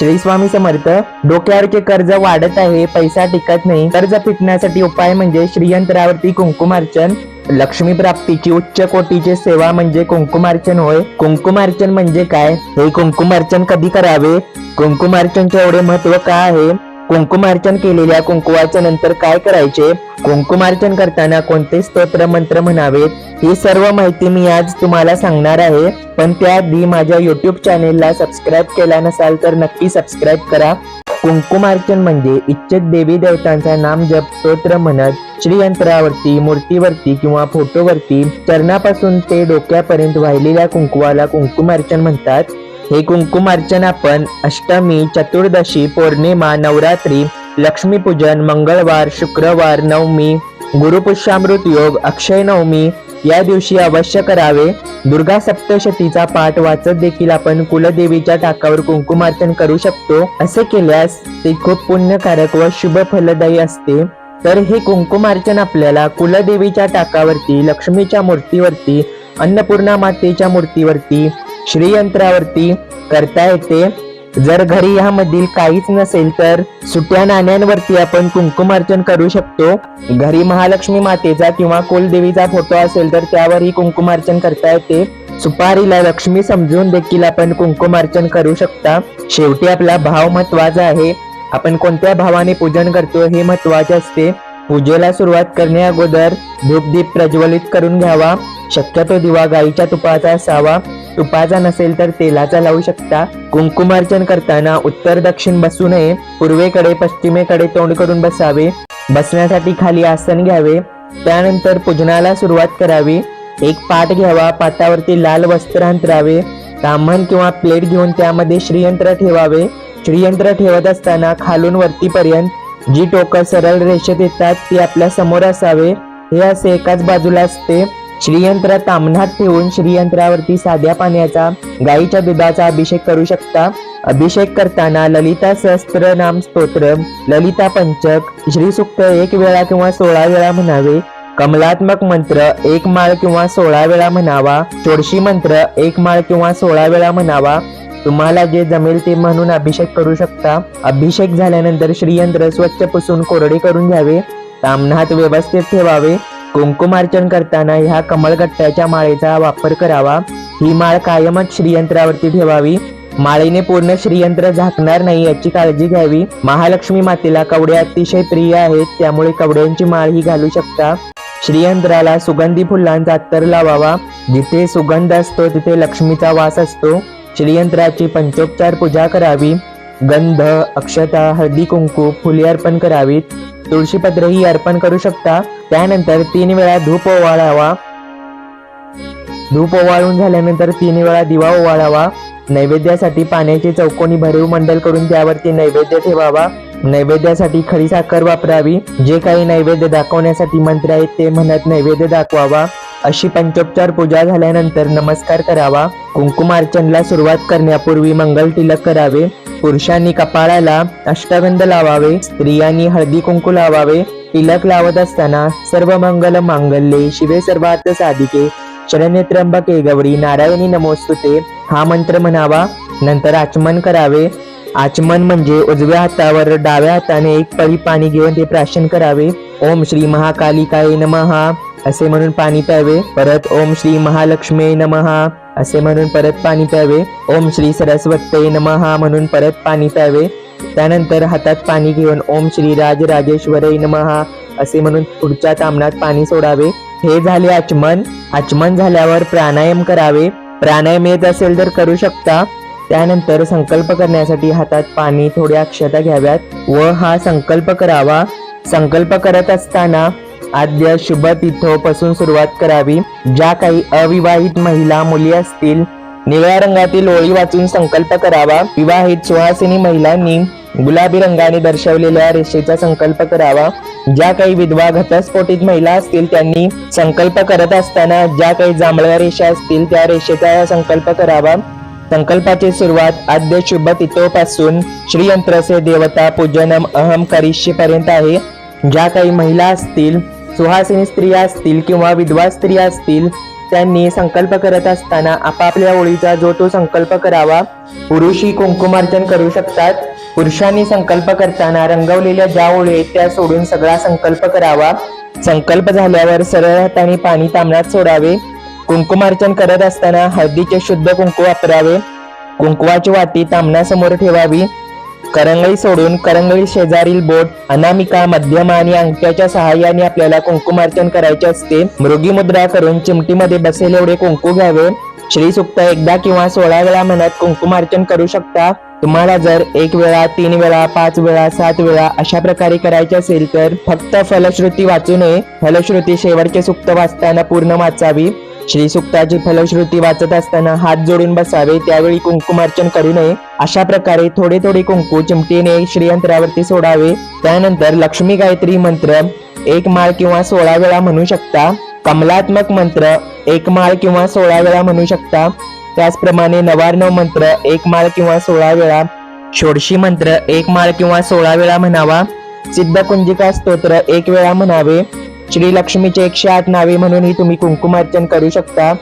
श्री स्वामी समर्थ डोक्यावरचे कर्ज वाढत आहे पैसा टिकत नाही. कर्ज फिटण्यासाठी उपाय म्हणजे श्रीयंत्रावरती कुंकुमार्चन. लक्ष्मी प्राप्तीची उच्च कोटीची सेवा म्हणजे कुंकुमार्चन होय. कुंकुमार्चन म्हणजे काय? हे कुंकुमार्चन कधी करावे? कुंकुमार्चनचे एवढे महत्त्व का आहे? कुंकुमार्चन केलेल्या कुंकुवाच्या नंतर काय करायचे? कुंकुमार्चन करताना कोणते स्तोत्र मंत्र म्हणावेत? ही सर्व माहिती मी आज तुम्हाला सांगणार आहे. पण त्याआधी माझ्या युट्यूब चॅनेलला सबस्क्राईब केला नसाल तर नक्की सबस्क्राईब करा. कुंकुमार्चन म्हणजे इच्छित देवी देवतांचा नाम जप स्तोत्र म्हणत श्रीयंत्रावरती मूर्तीवरती किंवा फोटोवरती चरणापासून ते डोक्यापर्यंत वाहिलेल्या कुंकुवाला कुंकुमार्चन म्हणतात. हे कुंकुमार्चन आपण अष्टमी चतुर्दशी पौर्णिमा नवरात्री लक्ष्मीपूजन मंगळवार शुक्रवार नवमी गुरुपुष्यामृत योग अक्षय नवमी या दिवशी अवश्य करावे. दुर्गा सप्तशतीचा पाठ वाचत देखील आपण कुलदेवीच्या टाकावर कुंकुमार्चन करू शकतो. असे केल्यास ते खूप पुण्यकारक व शुभ फलदायी असते. तर हे कुंकुमार्चन आपल्याला कुलदेवीच्या टाकावरती लक्ष्मीच्या मूर्तीवरती अन्नपूर्णा मातेच्या मूर्तीवरती श्रीयंत्रावरती करता येते. जर घरी यामधील काहीच नसेल तर सुट्या नाण्यांवरती आपण कुंकुमार्चन करू शकतो. घरी महालक्ष्मी मातेचा किंवा कुलदेवीचा फोटो असेल तर त्यावरही कुंकुमार्चन करता येते. सुपारीला लक्ष्मी समजून देखील आपण कुंकुमार्चन करू शकता. शेवटी आपला भाव महत्त्वाचा आहे. आपण कोणत्या भावाने पूजन करतो हे महत्त्वाचे असते. पूजेला सुरुवात करणे अगोदर धूपदीप प्रज्वलित करून घ्यावा. शक्यतो दिवा गाईच्या तुपाचा असावा. तुपाचा नसेल तर तेलाचा लावू शकता. कुंकुमार्चन करताना उत्तर दक्षिण बसू नये. पूर्वेकडे पश्चिमेकडे तोंड करून बसावे. बसण्यासाठी खाली आसन घ्यावे. त्यानंतर पूजनाला सुरुवात करावी. एक पाट घ्यावा. पाटावरती लाल वस्त्र अंतरावे. ताम्हण किंवा प्लेट घेऊन त्यामध्ये श्रीयंत्र ठेवावे. श्रीयंत्र ठेवत असताना खालून वरतीपर्यंत जी टोकं सरळ रेषेत येतात ती आपल्यासमोर असावे. हे असे एकाच बाजूला असते. श्रीयंत्र तामणात ठेवून श्रीयंत्रावरती साध्या पाण्याचा गाईच्या दुधाचा अभिषेक करू शकता. अभिषेक करताना ललिता सहस्त्र नाम स्तोत्र ललिता पंचक श्री सुक्त एक वेळा किंवा सोळा वेळा म्हणावे. कमलात्मक मंत्र एक माळ किंवा सोळा वेळा म्हणावा. चोडशी मंत्र एक माळ किंवा सोळा वेळा म्हणावा. तुम्हाला जे जमेल ते म्हणून अभिषेक करू शकता. अभिषेक झाल्यानंतर श्रीयंत्र स्वच्छ पुसून कोरडे करून घ्यावे. तामनात व्यवस्थित ठेवावे. कुंकुमार्चन करताना ह्या कमळगट्ट्याच्या माळेचा वापर करावा. ही माळ कायमच श्रीयंत्रावरती ठेवावी. माळेने पूर्ण श्रीयंत्र झाकणार नाही याची काळजी घ्यावी. महालक्ष्मी मातेला कवडे अतिशय प्रिय आहेत त्यामुळे कवड्यांची माळ ही घालू शकता. श्रीयंत्राला सुगंधी फुलांचा अत्तर लावावा. जिथे सुगंध असतो तिथे लक्ष्मीचा वास असतो. श्रीयंत्राची पंचोपचार पूजा करावी. गंध अक्षता हळदी कुंकू फुले अर्पण करावीत. तुळशीपत्रही अर्पण करू शकता. त्यानंतर तीन वेळा धूप ओवाळावा. धूप ओवाळून झाल्यानंतर तीन वेळा दिवा ओवाळावा. नैवेद्यासाठी पाण्याची चौकोनी भरीव मंडल करून त्यावरती नैवेद्य ठेवावा. नैवेद्यासाठी खडी साखर वापरावी. जे काही नैवेद्य दाखवण्यासाठी मंत्र आहेत ते म्हणत नैवेद्य दाखवावा. अशी पंचोपचार पूजा झाल्यानंतर नमस्कार करावा. कुंकुमार्चनला सुरुवात करण्यापूर्वी मंगल तिलक करावे. पुरुषांनी कपाळाला अष्टगंध लावावे. स्त्रियांनी हळदी कुंकू लावावे. तिलक लावत असताना सर्व मंगल मांगल्ये शिवे सर्वार्थ साधिके. शरण्य त्र्यंबके गौरी नारायणी नमोस्तुते. हा मंत्र म्हणावा. नंतर आचमन करावे. आचमन म्हणजे उजव्या हातावर डाव्या हाताने एक पळी पाणी घेऊन ते प्राशन करावे. ओम श्री महाकालिकाय नमहा असे म्हणून पाणी प्यावे. परत ओम श्री महालक्ष्मी नमहा असे म्हणून परत पाणी प्यावे. ओम श्री सरस्वते नमहा म्हणून परत पाणी प्यावे. त्यानंतर हातात पाणी घेऊन ओम श्री राजराजेश्वरे नमहा असे म्हणून पुढच्या तामणात पाणी सोडावे. हे झाले आचमन. आचमन झाल्यावर प्राणायाम करावे. प्राणायाम येत असेल तर करू शकता. त्यानंतर संकल्प करण्यासाठी हातात पाणी थोड्या अक्षता घ्याव्यात व हा संकल्प करावा. संकल्प करत असताना आद्य शुभ तिथोपासून सुरुवात करावी. ज्या काही अविवाहित महिला मुली असतील निळ्या रंगातील ओळी वाचून संकल्प करावा. विवाहित सुहासिनी महिलांनी गुलाबी रंगाने दर्शवलेल्या रेषेचा संकल्प करावा. ज्या काही विधवा घटस्फोटित महिला असतील त्यांनी संकल्प करत असताना ज्या काही जांभळ्या रेषा असतील त्या रेषेचा संकल्प करावा. संकल्पाची सुरुवात आद्य शुभ तिथोपासून श्रीयंत्रसे देवता पूजनम अहम करिष्य पर्यंत आहे. ज्या काही महिला असतील सुहासिनी स्त्रिया असतील किंवा विधवा स्त्रिया असतील त्यांनी संकल्प करत असताना आपापल्या ओळीचा जो तो संकल्प करावा. पुरुषही कुंकुमार्चन करू शकतात. पुरुषांनी संकल्प करताना रंगवलेल्या ज्या ओळी आहेत त्या सोडून सगळा संकल्प करावा. संकल्प झाल्यावर सरळ हाताने पाणी तांबण्यात सोडावे. कुंकुमार्चन करत असताना हळदीचे शुद्ध कुंकू वापरावे. कुंकुवाची वाटी तांबण्यासमोर ठेवावी. करंगळी सोडून करंगळी शेजारील बोट अनामिका मध्यम आणि अंगठ्याच्या सहाय्याने आपल्याला कुंकुमार्चन करायचे असते. मृगी मुद्रा करून चिमटीमध्ये बसेल एवढे कुंकू घ्यावे. श्रीसुक्त एकदा किंवा सोळा वेळा म्हणत कुंकुमार्चन करू शकता. तुम्हाला जर एक वेळा तीन वेळा पाच वेळा सात वेळा अशा प्रकारे करायचे असेल तर फक्त फलश्रुती वाचू नये. फलश्रुती शेवटचे सुक्त वाचताना पूर्ण वाचावी. श्री सुक्ताची फलश्रुती वाचत असताना हात जोडून बसावे. त्यावेळी कुंकुमार्चन करू नये. अशा प्रकारे थोडे थोडे कुंकू चिमटीने श्रीयंत्रावरती सोडावे. त्यानंतर लक्ष्मी गायत्री मंत्र एक माळ किंवा सोळा वेळा म्हणू शकता. कमलात्मक मंत्र एक माळ किंवा सोळा वेळा म्हणू शकता. त्याचप्रमाणे नवार्णव मंत्र एक माळ किंवा सोळा वेळा. षोडशी मंत्र एक माळ किंवा सोळा वेळा म्हणावा. सिद्ध कुंजिका स्तोत्र एक वेळा म्हणावे. श्री लक्ष्मीचे एकशे आठ नावे म्हणूनही तुम्ही कुंकुमार्चन करू शकता.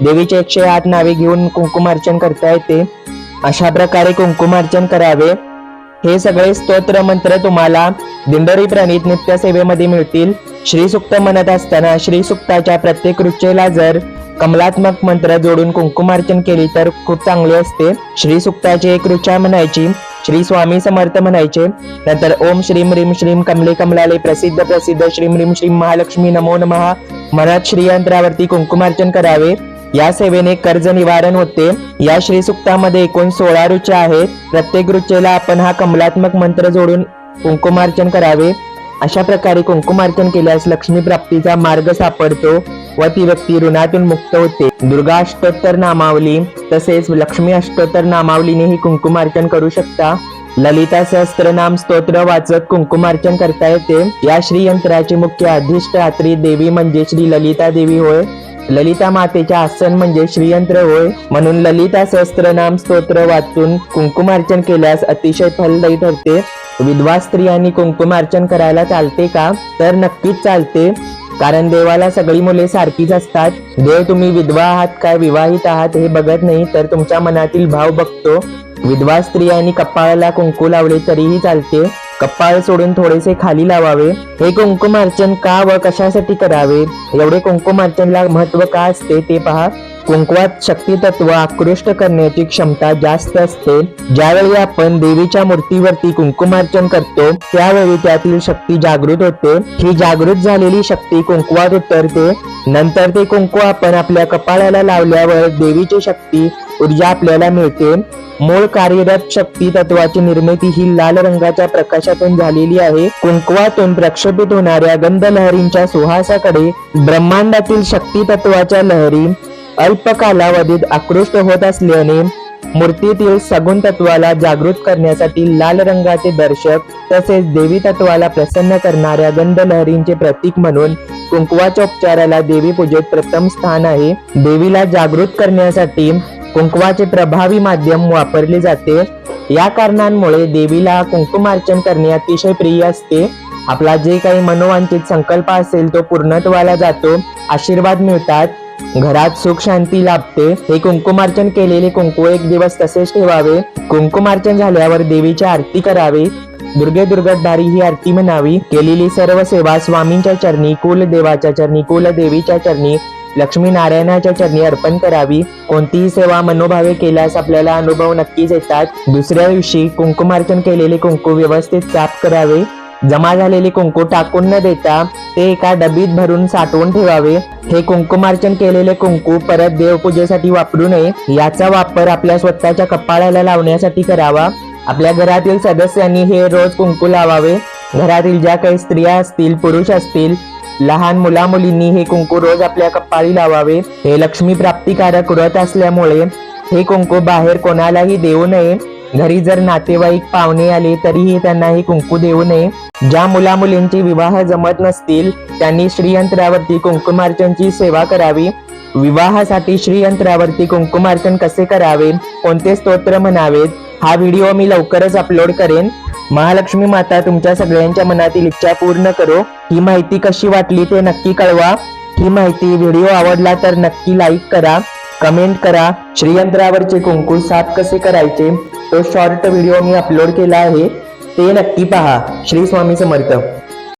देवीचे एकशे आठ नावे घेऊन कुंकुमार्चन करता येते. अशा प्रकारे कुंकुमार्चन करावे. हे सगळे स्तोत्र मंत्र तुम्हाला दिंडोरी प्रणित नित्य सेवेमध्ये मिळतील. श्री सुक्त म्हणत असताना श्री सुक्ताच्या प्रत्येक रुचेला जर कमलात्मक मंत्र जोडून कुंकुमार्चन केली तर खूप चांगले असते. श्री सुक्ताची एक रुचा म्हणायची श्री स्वामी समर्थ म्हणायचे. नंतर ओम श्रीम रीम श्रीम कमले कमलाले प्रसिद्ध प्रसिद्ध श्रीम रीम श्रीम महालक्ष्मी नमो नमः. श्री श्रीयंत्रावरती कुंकुमार्चन करावे. या सेवेने कर्ज निवारण होते. या श्री सुक्तामध्ये एकूण सोळा रुचा आहेत. प्रत्येक रुचेला आपण हा कमलात्मक मंत्र जोडून कुंकुमार्चन करावे. अशा प्रकारे कुंकुमार्चन केल्यास लक्ष्मी प्राप्तीचा मार्ग सापडतो. व ती व्यक्ती ऋणातून मुक्त होते. दुर्गा अष्टोत्तर नामावली तसेच लक्ष्मी अष्टोत्तर नामावलीनेही कुंकुमार्चन करू शकता. ललिता सहस्त्रनाम स्तोत्र वाचत कुंकुमार्चन करता येते. या श्री यंत्राचे मुख्य अधिष्ठात्री देवी म्हणजे श्री ललिता देवी होय. ललिता मातेच्या आसन म्हणजे श्रीयंत्र होय. म्हणून ललिता सहस्त्रनाम स्तोत्र वाचून कुंकुमार्चन केल्यास अतिशय फलदायी ठरते. विधवा स्त्रियांनी कुंकुमार्चन करायला चालते का? तर नक्कीच चालते. कारण देवाला सगळी मुले सारखीच असतात. देव तुम्ही विधवा आहात काय विवाहित आहात हे बघत नाही तर तुमच्या मनातील भाव बघतो. विधवा स्त्रियांनी कपाळाला कुंकू लावले तरीही चालते. कपाळ सोडून थोडेसे खाली लावावे. हे कुंकुमार्चन का व कशासाठी करावे? एवढे कुंकुमार्चनला महत्त्व का असते ते पहा. कुंकवात शक्ती तत्व आकृष्ट करण्याची क्षमता जास्त असते. ज्यावेळी आपण देवीच्या मूर्तीवरती कुंकुमार्चन करतो त्यावेळी त्यातील शक्ती जागृत होते. ही जागृत झालेली शक्ती कुंकवात उतरते. नंतर ते कुंकू आपण आपल्या कपाळाला लावल्यावर देवीची शक्ती ऊर्जा आपल्याला मिळते. मूळ कार्यरत शक्ती तत्वाची निर्मिती ही लाल रंगाच्या प्रकाशातून झालेली आहे. कुंकवातून प्रक्षेपित होणाऱ्या गंध लहरींच्या सुहासाकडे ब्रह्मांडातील शक्ती तत्वाच्या लहरी अल्प कालावधीत आकृष्ट होत असल्याने मूर्तीतील सगुण तत्वाला जागृत करण्यासाठी लाल रंगाचे दर्शक तसेच देवी तत्वाला प्रसन्न करणाऱ्या गंध लहरींचे प्रतीक म्हणून कुंकवाच्या उपचाराला देवी पूजेत प्रथम स्थान आहे. देवीला जागृत करण्यासाठी कुंकवाचे प्रभावी माध्यम वापरले जाते. या कारणांमुळे देवीला कुंकुमार्चन करणे अतिशय प्रिय असते. आपला जे काही मनोवांचित संकल्प असेल तो पूर्णत्वाला जातो. आशीर्वाद मिळतात. घरात सुख शांती लाभते. हे कुंकुमार्चन केलेले कुंकू एक दिवस तसेच ठेवावे. कुंकुमार्चन झाल्यावर देवीची आरती करावी. दुर्गे दुर्गटधारी ही आरती म्हणावी. केलेली सर्व सेवा स्वामींच्या चरणी कुलदेवाच्या चरणी कुलदेवीच्या चरणी लक्ष्मी नारायणाच्या चरणी अर्पण करावी. कोणतीही सेवा मनोभावे केल्यास आपल्याला अनुभव नक्कीच येतात. दुसऱ्या दिवशी कुंकुमार्चन केलेले कुंकू व्यवस्थित साफ करावे. जमा झालेले कुंकू टाकून न देता ते एका डबीत भरून साठवून ठेवावे. हे कुंकुमार्चन केलेले कुंकू परत देवपूजेसाठी वापरू नये. याचा वापर आपल्या स्वतःच्या कपाळाला लावण्यासाठी करावा. आपल्या घरातील सदस्यांनी हे रोज कुंकू लावावे. घरातील ज्या काही स्त्रिया असतील पुरुष असतील लहान मुला मुलींनी हे कुंकू रोज आपल्या कपाळी लावावे. हे लक्ष्मी प्राप्तिकारक व्रत असल्यामुळे हे कुंकू बाहेर कोणालाही देऊ नये. घरी जर नातेवाईक पाहुणे आले तरीही त्यांना हे कुंकू देऊ नये. ज्या मुला मुलींचे विवाह जमत नसतील त्यांनी श्रीयंत्रावरती कुंकुमार्चनची सेवा करावी. विवाहासाठी श्रीयंत्रावरती कुंकुमार्चन कसे करावे कोणते स्तोत्र म्हणावेत हा व्हिडिओ मी लवकरच अपलोड करेन. महालक्ष्मी माता तुमच्या सगळ्यांच्या मनातील इच्छा पूर्ण करो. ही माहिती कशी वाटली ते नक्की कळवा. ही माहिती व्हिडिओ आवडला तर नक्की लाईक करा. कमेंट करा. श्रीयंत्रावरचे कुंकू साफ कसे करायचे? तो शॉर्ट व्हिडिओ मी अपलोड केला आहे. ते नक्की पहा. श्री स्वामी समर्थ.